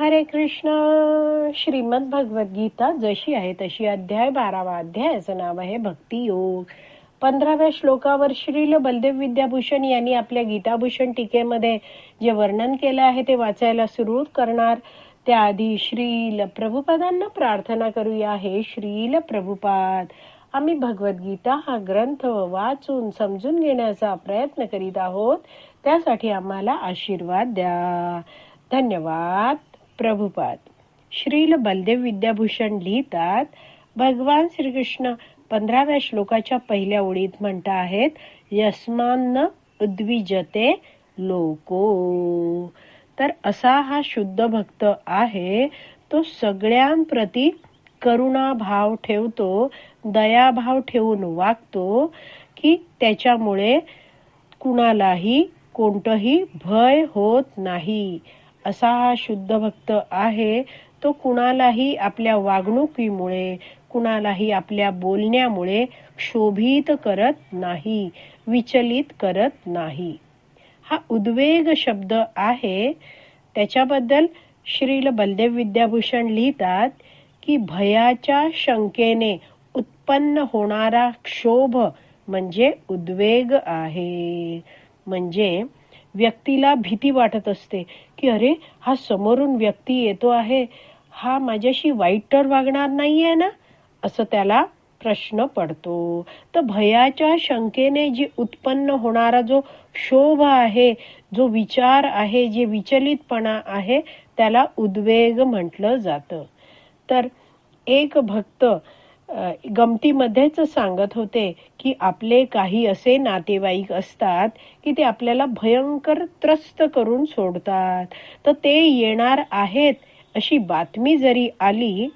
हरे कृष्ण. श्रीमद भगवत गीता जशी आहे तशी अध्याय बारावा अध्यायाचं नाव आहे भक्ती योग. पंधराव्या श्लोकावर श्रील बलदेव विद्याभूषण यांनी आपल्या गीताभूषण टीकेमध्ये जे वर्णन केलं आहे ते वाचायला सुरू करणार. त्याआधी श्रील प्रभुपादांना प्रार्थना करूया. हे श्रील प्रभुपाद आम्ही भगवद्गीता हा ग्रंथ वाचून समजून घेण्याचा प्रयत्न करीत आहोत. त्यासाठी आम्हाला आशीर्वाद द्या. धन्यवाद. प्रभुपाद. श्रील बलदेव विद्याभूषण लिहितात भगवान श्रीकृष्ण पंधराव्या श्लोकाच्या पहिल्या ओळीत म्हणता आहेत यस्मान उद्विजते लोको. तर असा हा शुद्ध भक्त आहे तो सगळ्यांप्रती करुणा भाव ठेवतो दयाभाव ठेवून वागतो की त्याच्यामुळे कुणालाही कोणतंही भय होत नाही. असा हा शुद्ध भक्त आहे तो कुणालाही आपल्या वागणुकीमुळे कुणालाही आपल्या बोलण्यामुळे शोभित करत नाही विचलित करत नाही. हा उद्वेग शब्द आहे. त्याच्याबद्दल श्रील बलदेव विद्याभूषण लिहितात की भयाच्या शंकेने उत्पन्न होणारा क्षोभ म्हणजे उद्वेग आहे. म्हणजे व्यक्तीला भीती वाटत असते की अरे हा समोरून व्यक्ती येतो आहे हा माझ्याशी वाईट तर वागणार नाहीये ना? असं त्याला प्रश्न पडतो. तर भयाच्या शंकेने जे उत्पन्न होणारा जो क्षोभ आहे जो विचार आहे जे विचलितपणा आहे त्याला उद्वेग म्हटलं जातं. तर एक भक्त गमतीमध्येच सांगत होते की आपले काही असे नातेवाईक असतात की ते आपल्याला भयंकर त्रस्त करून सोडतात. तर ते येणार आहेत अशी बातमी जरी आली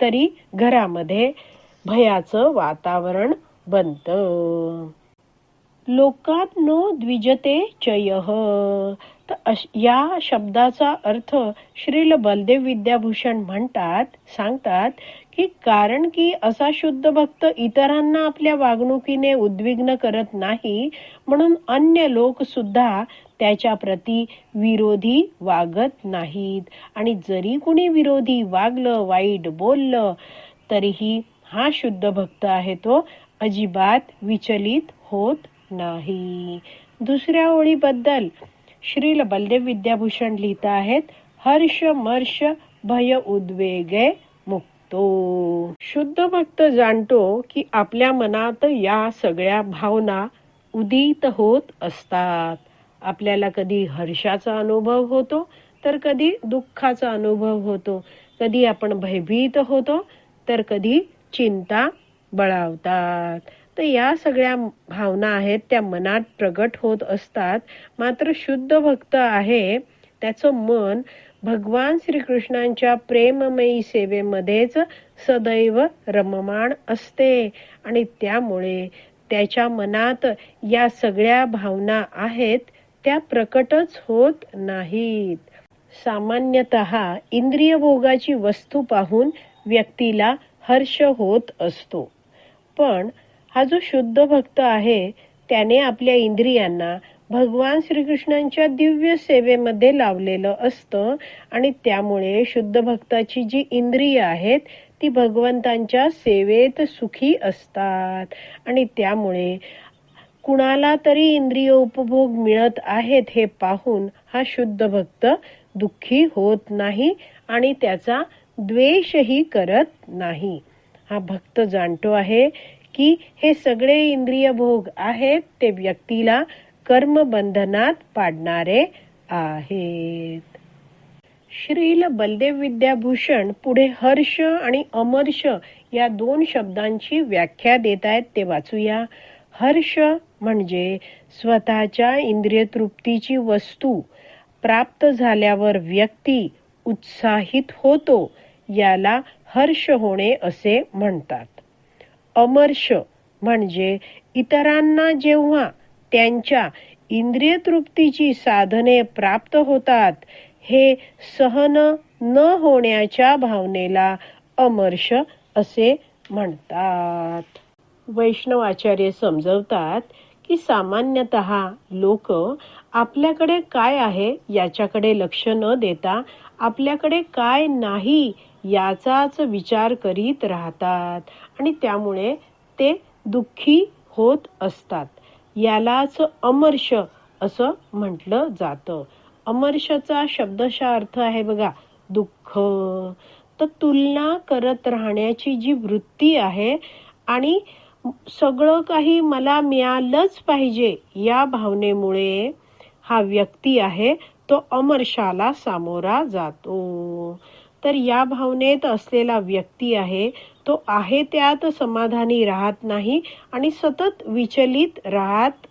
तरी घरामध्ये भयाचं वातावरण बनत. लोकात नो द्विजते चय. तर या शब्दाचा अर्थ श्रील बलदेव विद्याभूषण म्हणतात सांगतात की कारण की असा शुद्ध भक्त इतरांना आपल्या वागणुकीने उद्विग्न करत नाही म्हणून अन्य लोक सुद्धा त्याच्या प्रती विरोधी वागत नाहीत. आणि जरी कुणी विरोधी वागलं वाईट बोललं तरीही हा शुद्ध भक्त आहे तो अजिबात विचलित होत नाही. दुसऱ्या ओळीबद्दल श्रील बलदेव विद्याभूषण लिहित आहेत हर्ष मर्ष भय उद्वेगे मुक्तो शुद्ध भक्त जाणतो की आपल्या मनात या सगळ्या भावना उदित होत असतात. आपल्याला कधी हर्षाचा अनुभव होतो तर कधी दुःखाचा अनुभव होतो. कधी आपण भयभीत होतो तर कधी चिंता बळावतात. तर या सगळ्या भावना आहेत त्या मनात प्रगट होत असतात. मात्र शुद्ध भक्त आहे त्याचं मन भगवान श्रीकृष्णांच्या प्रेममयी सेवेमध्येच सदैव रममाण असते. आणि त्यामुळे त्याच्या मनात या सगळ्या भावना आहेत त्या प्रकटच होत नाहीत. सामान्यतः इंद्रिय भोगाची वस्तू पाहून व्यक्तीला हर्ष होत असतो. पण हा जो शुद्ध भक्त आहे त्याने आपल्या इंद्रियांना भगवान श्रीकृष्णांच्या दिव्य सेवेमध्ये लावलेलं असतं आणि त्यामुळे शुद्ध भक्ताची जी इंद्रिय आहेत ती भगवंतांच्या सेवेत सुखी असतात. आणि त्यामुळे कुणाला तरी इंद्रिय उपभोग मिळत आहेत हे पाहून हा शुद्ध भक्त दुःखी होत नाही आणि त्याचा द्वेषही करत नाही. हा भक्त जाणतो आहे की हे सगळे इंद्रिय भोग आहेत ते व्यक्तीला कर्मबंधनात पाडणारे आहेत. श्रील बलदेव विद्याभूषण पुढे हर्ष आणि अमर्ष या दोन शब्दांची व्याख्या देत आहेत ते वाचूया. हर्ष म्हणजे स्वतःच्या इंद्रिय तृप्तीची वस्तू. प्राप्त झाल्यावर व्यक्ती उत्साहित होतो याला हर्ष होणे असे म्हणतात. अमर्ष म्हणजे इतरांना जेव्हा त्यांच्या इंद्रिय तृप्तीची साधने प्राप्त होतात हे सहन न होण्याच्या भावनेला अमर्ष असे म्हणतात. वैष्णव आचार्य समजवतात की सामान्यतः लोक आपल्याकडे काय आहे याच्याकडे लक्ष न देता आपल्याकडे काय नाही याचाच विचार करीत राहतात आणि त्यामुळे ते दुःखी होत असतात. यालाच अमर्ष असं म्हटलं जातं. अमर्षचा शब्दशा अर्थ आहे बघा दुःख. तर तुलना करत राहण्याची जी वृत्ती आहे आणि सगळं काही मला मिळालंच पाहिजे या भावनेमुळे हा व्यक्ती आहे तो अमर्षाला सामोरा जातो. तर या भावनेत असलेला व्यक्ती आहे तो आहे त्यात समाधानी राहत नाही आणि सतत विचलित राहत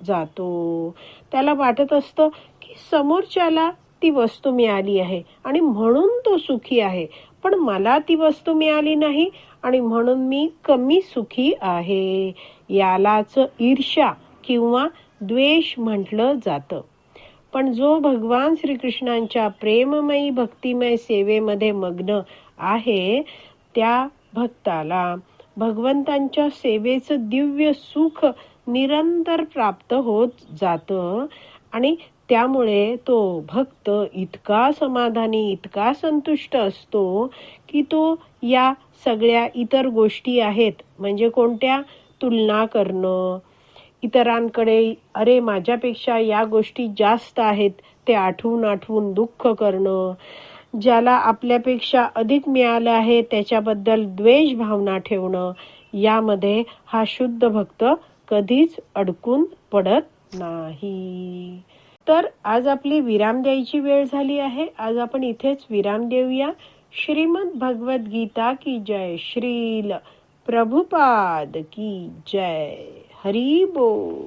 जातो. त्याला वाटत असतं की समोरच्याला ती वस्तू मिळाली आहे आणि म्हणून तो सुखी आहे. पण मला ती वस्तू मिळाली नाही आणि म्हणून मी कमी सुखी आहे. यालाच ईर्ष्या किंवा द्वेष म्हटलं जातं. पण जो भगवान श्रीकृष्णांच्या प्रेममयी भक्तिमय सेवेमध्ये मग्न आहे त्या भक्ताला भगवंतांच्या सेवेचं दिव्य सुख निरंतर प्राप्त होत जातं आणि त्यामुळे तो भक्त इतका समाधानी इतका संतुष्ट असतो की तो या सगळ्या इतर गोष्टी आहेत म्हणजे कोणत्या? तुलना करणं इतरांकडे अरे माझ्यापेक्षा या गोष्टी जास्त आहेत ते आठवून आठवून दुःख करणं. ज्याला आपल्यापेक्षा अधिक मिळालं आहे त्याच्याबद्दल द्वेष भावना ठेवणं. यामध्ये हा शुद्ध भक्त कधीच अडकून पडत नाही. तर आज आपली विराम द्यायची वेळ झाली आहे. आज आपण इथेच विराम देऊया. श्रीमद भगवत गीता की जय श्रील. प्रभुपाद की जय. हरी बोल.